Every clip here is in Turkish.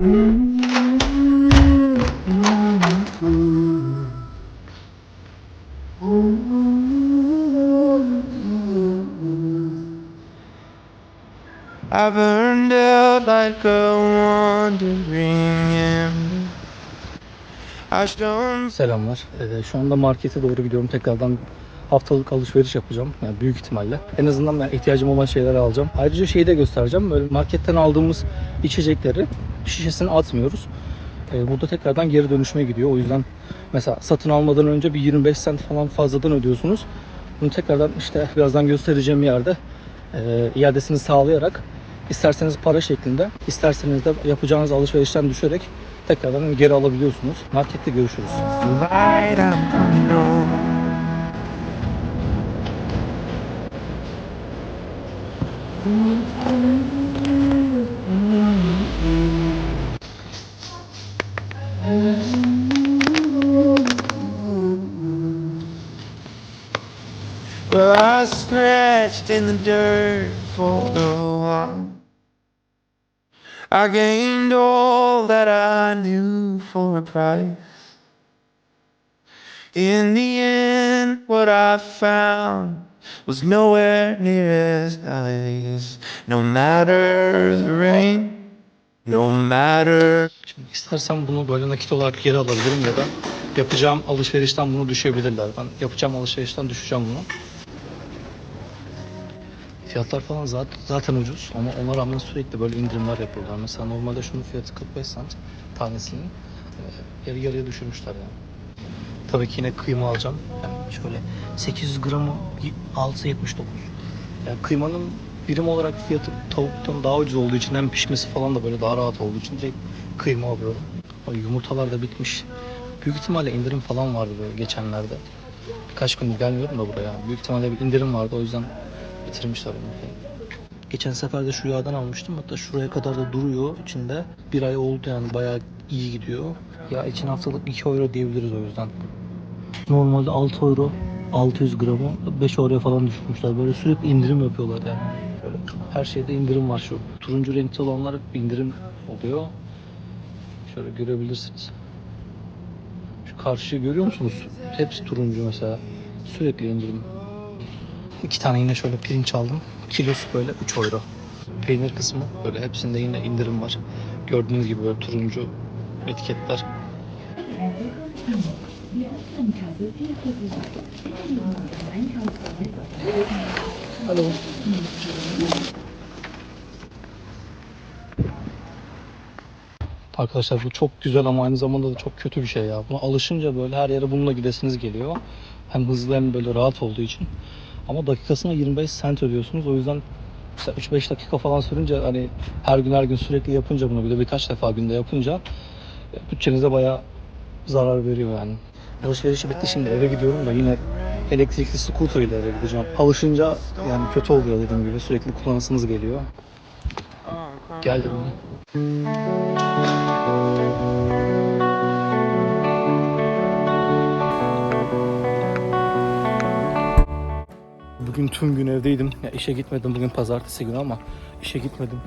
I burned out like a wandering ember. Selamlar. Ee, şu anda markete doğru gidiyorum. Tekrardan haftalık alışveriş yapacağım. Yani büyük ihtimalle. En azından ben ihtiyacım olan şeyleri alacağım. Ayrıca şeyi de göstereceğim. Böyle marketten aldığımız içecekleri şişesine atmıyoruz. Ee, burada tekrardan geri dönüşüme gidiyor. O yüzden mesela satın almadan önce bir 25 cent falan fazladan ödüyorsunuz. Bunu tekrardan işte birazdan göstereceğim yerde e, iadesini sağlayarak isterseniz para şeklinde, isterseniz de yapacağınız alışverişten düşerek tekrardan geri alabiliyorsunuz. Markette görüşürüz. Well, I scratched in the dirt for a while. I gained all that I knew for a price. In the end, what I found was nowhere near as nice. No matter the rain, no matter. Şimdi istersen bunu böyle nakit olarak geri alabilirim ya da yapacağım alışverişten bunu düşebilirler. Ben yapacağım alışverişten düşeceğim bunu. Fiyatlar falan zaten, zaten ucuz ama ona rağmen sürekli böyle indirimler yapıyorlar. Mesela normalde şunun fiyatı 45 cent tanesinin e, yarı yarıya düşürmüşler yani. Tabii ki yine kıyma alacağım. Yani şöyle 800 gramı 6.79. Yani kıymanın birim olarak fiyatı tavuktan daha ucuz olduğu için hem pişmesi falan da böyle daha rahat olduğu için direkt kıyma alıyorum. O yumurtalar da bitmiş. Büyük ihtimalle indirim falan vardı böyle geçenlerde. Birkaç gündür gelmiyorum da buraya. Büyük ihtimalle bir indirim vardı o yüzden bitirmişler onu. Geçen sefer de şu yağdan almıştım. Hatta şuraya kadar da duruyor içinde. Bir ay oldu yani bayağı iyi gidiyor. Ya için haftalık 2 euro diyebiliriz o yüzden. Normalde 6 euro 600 gramı 5 euroya falan düşürmüşler. Böyle sürekli indirim yapıyorlar yani. Böyle her şeyde indirim var şu. Turuncu renkli olanlar hep indirim oluyor. Şöyle görebilirsiniz. Şu karşıyı görüyor musunuz? Hepsi turuncu mesela. Sürekli indirim. İki tane yine şöyle pirinç aldım. Kilosu böyle 3 euro. Peynir kısmı böyle hepsinde yine indirim var. Gördüğünüz gibi böyle turuncu etiketler. Alo. Arkadaşlar bu çok güzel ama aynı zamanda da çok kötü bir şey ya. Buna alışınca böyle her yere bununla gidesiniz geliyor. Hem hızlı hem böyle rahat olduğu için. Ama dakikasına 25 cent ödüyorsunuz. O yüzden mesela 3-5 dakika falan sürünce hani her gün her gün sürekli yapınca bunu bir de birkaç defa günde yapınca e, bütçenize bayağı zarar veriyor yani. Alışverişi bitti şimdi eve gidiyorum da yine elektrikli scooter ile eve gideceğim. Alışınca yani kötü oluyor dediğim gibi sürekli kullanasınız geliyor. Geldim. Bugün tüm gün evdeydim. Ya işe gitmedim bugün pazartesi günü ama işe gitmedim.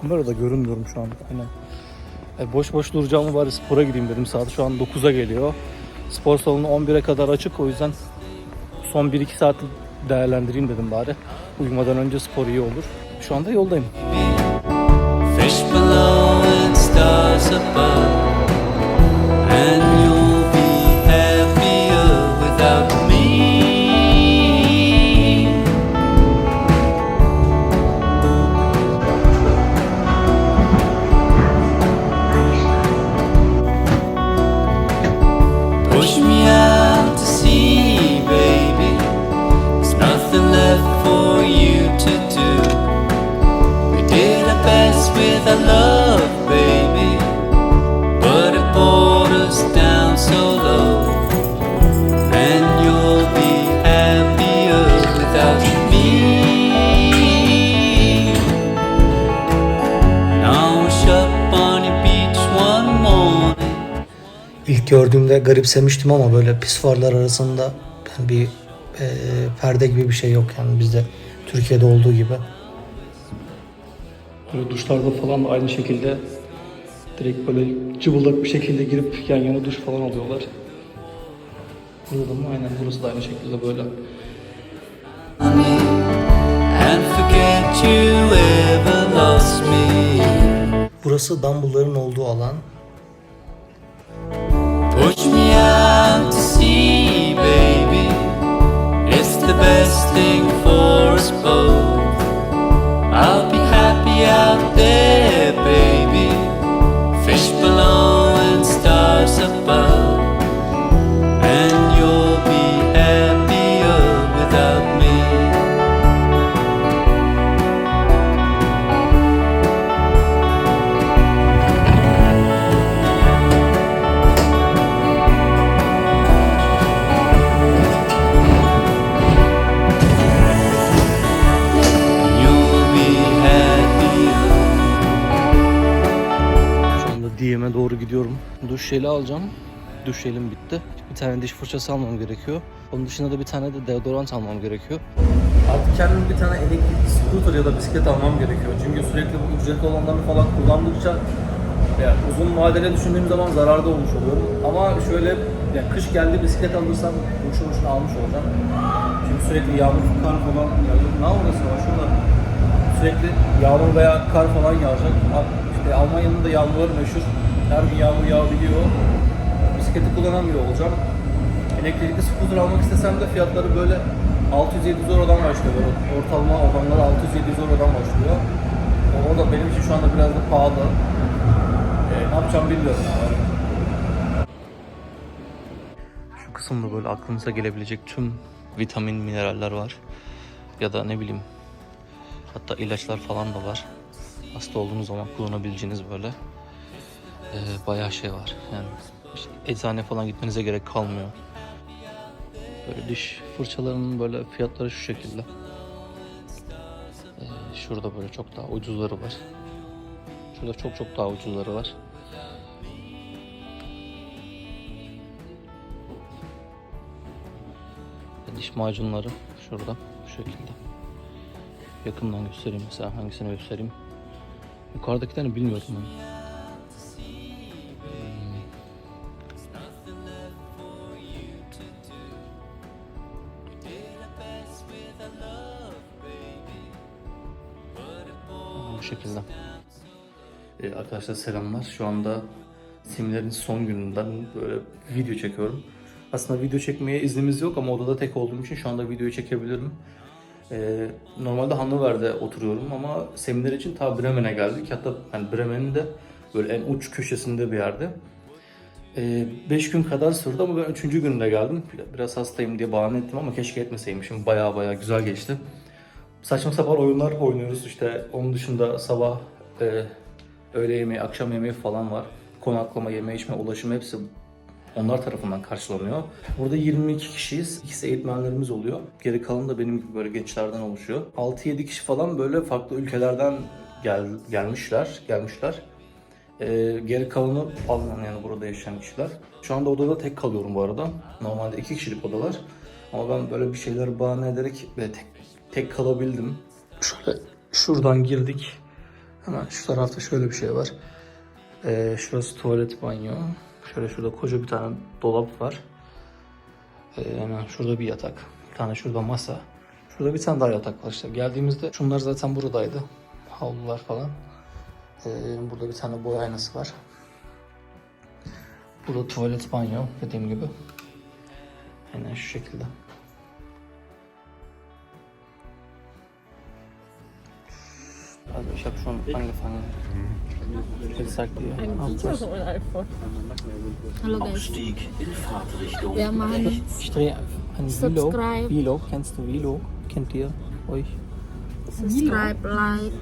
Kamerada görünmüyorum şu anda. Aynen. E, boş boş duracağımı bari spora gideyim dedim. Saat şu an 9'a geliyor. Spor salonu 11'e kadar açık o yüzden son 1-2 saat değerlendireyim dedim bari. Uyumadan önce spor iyi olur. Şu anda yoldayım. Fish below and stars above, gördüğümde garipsemiştim ama böyle pisuarlar arasında yani bir e, perde gibi bir şey yok yani bizde Türkiye'de olduğu gibi. Böyle duşlarda falan da aynı şekilde Direkt böyle cıvıldak bir şekilde girip yan yana duş falan alıyorlar. Burada da mı? Aynen burası da aynı şekilde böyle. and forget you ever lost me. Burası Dumbledore'ın olduğu alan. Push me out to sea, baby. It's the best thing for us both. I'll be happy out there, Duş jeli alacağım. Duş jelim bitti. Bir tane diş fırçası almam gerekiyor. Onun dışında da bir tane de deodorant almam gerekiyor. Artık kendim bir tane elektrikli scooter ya da bisiklet almam gerekiyor. Çünkü sürekli bu ücretli olanlarını falan kullandıkça yani uzun vadede düşündüğüm zaman zararda olmuş oluyorum. Ama şöyle yani kış geldi bisiklet alırsam boşu boşuna almış olacağım. Çünkü sürekli yağmur, kar falan yağıyor. Ne orası var şurada? Sürekli yağmur veya kar falan yağacak. İşte Almanya'nın da yağmurları meşhur. Her gün yağmur yağabiliyor. Bisikleti kullanamıyor olacağım. Elektrikli scooter almak istesem de fiyatları böyle 600-700 Euro'dan başlıyor. Ortalama olanlar 600-700 Euro'dan başlıyor. O, da benim için şu anda biraz da pahalı. Ee, ne yapacağım bilmiyorum. Yani. Şu kısımda böyle aklınıza gelebilecek tüm vitamin, mineraller var. Ya da ne bileyim hatta ilaçlar falan da var. Hasta olduğunuz zaman kullanabileceğiniz böyle e, bayağı şey var. Yani işte eczane falan gitmenize gerek kalmıyor. Böyle diş fırçalarının böyle fiyatları şu şekilde. E, şurada böyle çok daha ucuzları var. Şurada çok çok daha ucuzları var. Ve Diş macunları şurada bu şekilde. Yakından göstereyim mesela hangisini göstereyim. Yukarıdakilerini bilmiyordum ben. Bu şekilde. Ee, arkadaşlar selamlar. Şu anda seminerin son gününden böyle video çekiyorum. Aslında video çekmeye iznimiz yok ama odada tek olduğum için şu anda videoyu çekebilirim. Ee, normalde Hannover'de oturuyorum ama seminer için ta Bremen'e geldik. Hatta yani Bremen'in de böyle en uç köşesinde bir yerde. 5 gün kadar sürdü ama ben 3. günde geldim. Biraz hastayım diye bahane ettim ama keşke etmeseymişim. Baya baya güzel geçti. Saçma sapan oyunlar oynuyoruz işte. Onun dışında sabah e, öğle yemeği, akşam yemeği falan var. Konaklama, yeme içme, ulaşım hepsi onlar tarafından karşılanıyor. Burada 22 kişiyiz. İkisi eğitmenlerimiz oluyor. Geri kalan da benim gibi böyle gençlerden oluşuyor. 6-7 kişi falan böyle farklı ülkelerden gel, gelmişler, gelmişler. Ee, geri kalanı Alman yani burada yaşayan kişiler. Şu anda odada tek kalıyorum bu arada. Normalde iki kişilik odalar. Ama ben böyle bir şeyler bahane ederek ve tek, tek kalabildim. Şöyle şuradan girdik. Hemen şu tarafta şöyle bir şey var. Ee, şurası tuvalet banyo. Şöyle şurada koca bir tane dolap var. Ee, hemen şurada bir yatak. Bir tane şurada masa. Şurada bir tane daha yatak var işte. Geldiğimizde şunlar zaten buradaydı. Havlular falan. Ee, burada bir tane boy aynası var. Burada tuvalet banyo dediğim gibi. Aynen şu şekilde. Also ich habe schon angefangen. Jetzt sagt ihr Aufpass. Hallo guys. Wir machen Ich drehe ein Vlog. Subscribe. Vlog, kennst du Vlog? Kennt ihr euch? subscribe, like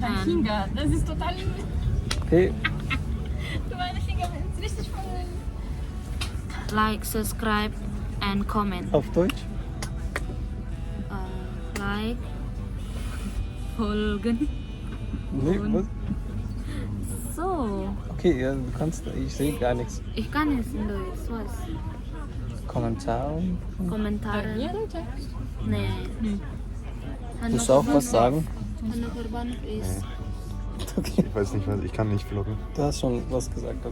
and Finger. Das ist total. Okay. Meine Finger sind richtig voll. like, subscribe and comment. Auf Deutsch? Uh, like, folgen. Nee, was? So, Okay, ja, du kannst, ich sehe gar nichts. ich kann es in Deutsch. Was? Kommentar. Kommentare. Nee. Willst du auch was sagen? Hanno Kurbanov ist Ich weiß nicht, was ich kann nicht vloggen. Du hast schon was gesagt.